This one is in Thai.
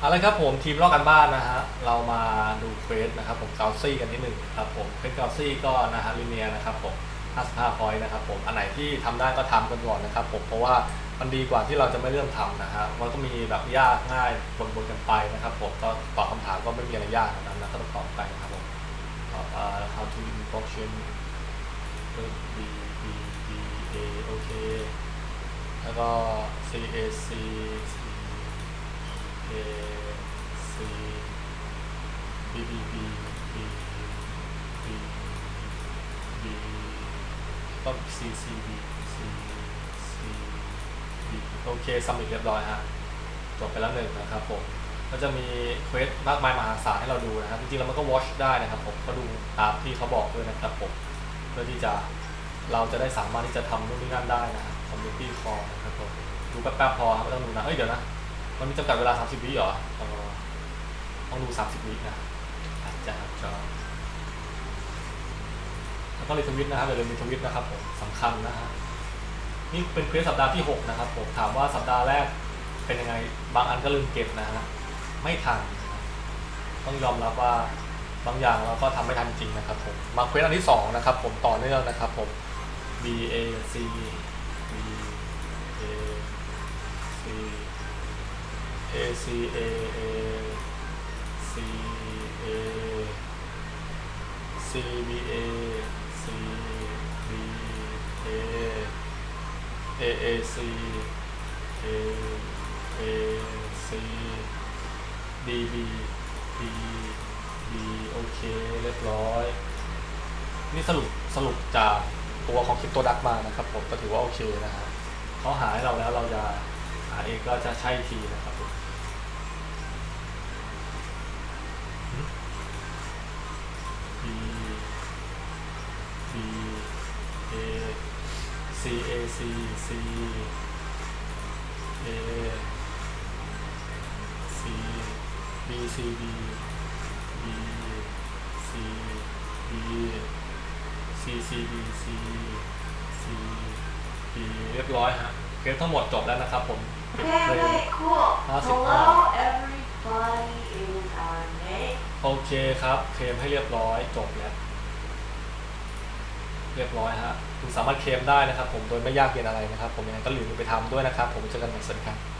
เอาละครับผมทีมลอกกันบ้านนะฮะเรามาดูเควสนะครับผมเกาซี่กันนิดหนึ่งครับผมเควสเกาซี่ก็นะฮะลิเนียนะครับผม55พอยต์นะครับผมอันไหนที่ทำได้ก็ทำกันก่อนนะครับผมเพราะว่ามันดีกว่าที่เราจะไม่เริ่มทำนะฮะมันก็มีแบบยากง่ายบนๆกันไปนะครับผมก็ตอบคำถามก็ไม่มีอะไรยากนะครับนะก็ต้องตอบไปนะครับผมตอบอ่า how to instruction B B B A โอเคแล้วก็ C A C C A ก็ C C B C C B โอเคสมิธเรียบร้อยฮะจบไปแล้วหนึ่งนะครับผมก็จะมีเควสมากมายมหาศาลให้เราดูนะครับ จริงๆแล้วมันก็ watch ได้นะครับผมก็ดูตามที่เขาบอกด้วยนะครับผมเพื่อที่จะเราจะได้สามารถที่จะทำนู่นนี่นั่นได้นะครับ community call นะครับผมดูแป๊บๆพอครับไม่ต้องดูนะเอ้ยเดี๋ยวนะ มันมีจำกัดเวลา 30 วิเหรอเออต้องดู 30 วินะอาจจะจะแล้วก็รีทวิตนะครับอย่าลืมรีทวิตนะครับผมสำคัญนะฮะนี่เป็นเควสสัปดาห์ที่ 6 นะครับผมถามว่าสัปดาห์แรกเป็นยังไงบางอันก็ลืมเก็บนะฮะไม่ทันต้องยอมรับว่าบางอย่างเราก็ทำไม่ทันจริงนะครับผมมาเควสอันที่ 2 นะครับ ผมต่อเนื่องนะครับผม B A C B A C A C A A C A C B A C B A A A C A A C D B D D โอเคเรียบร้อย นี่สรุปสรุปจากตัวของคริปโตดักมานะครับผมก็ถือว่าโอเคนะฮะเขาหาให้เราแล้วเราจะหาเองก็จะใช่อีกทีนะครับ C A C C A C B C B B C B C C B C C B เรียบร้อยฮะเกมทั้งหมดจบแล้วนะครับผมเก็บเพล Okay, ง okay, cool. How's it Hello, everybody in our name. โอเคครับ เคลมให้เรียบร้อยจบแล้ว เรียบร้อยฮะคุณสามารถเคลมได้นะครับ ผมโดยไม่ยากเย็นอะไรนะครับ ผมยังไงก็หลืมไปทำด้วยนะครับ ผมเจอกันใหม่สวัสดีครับ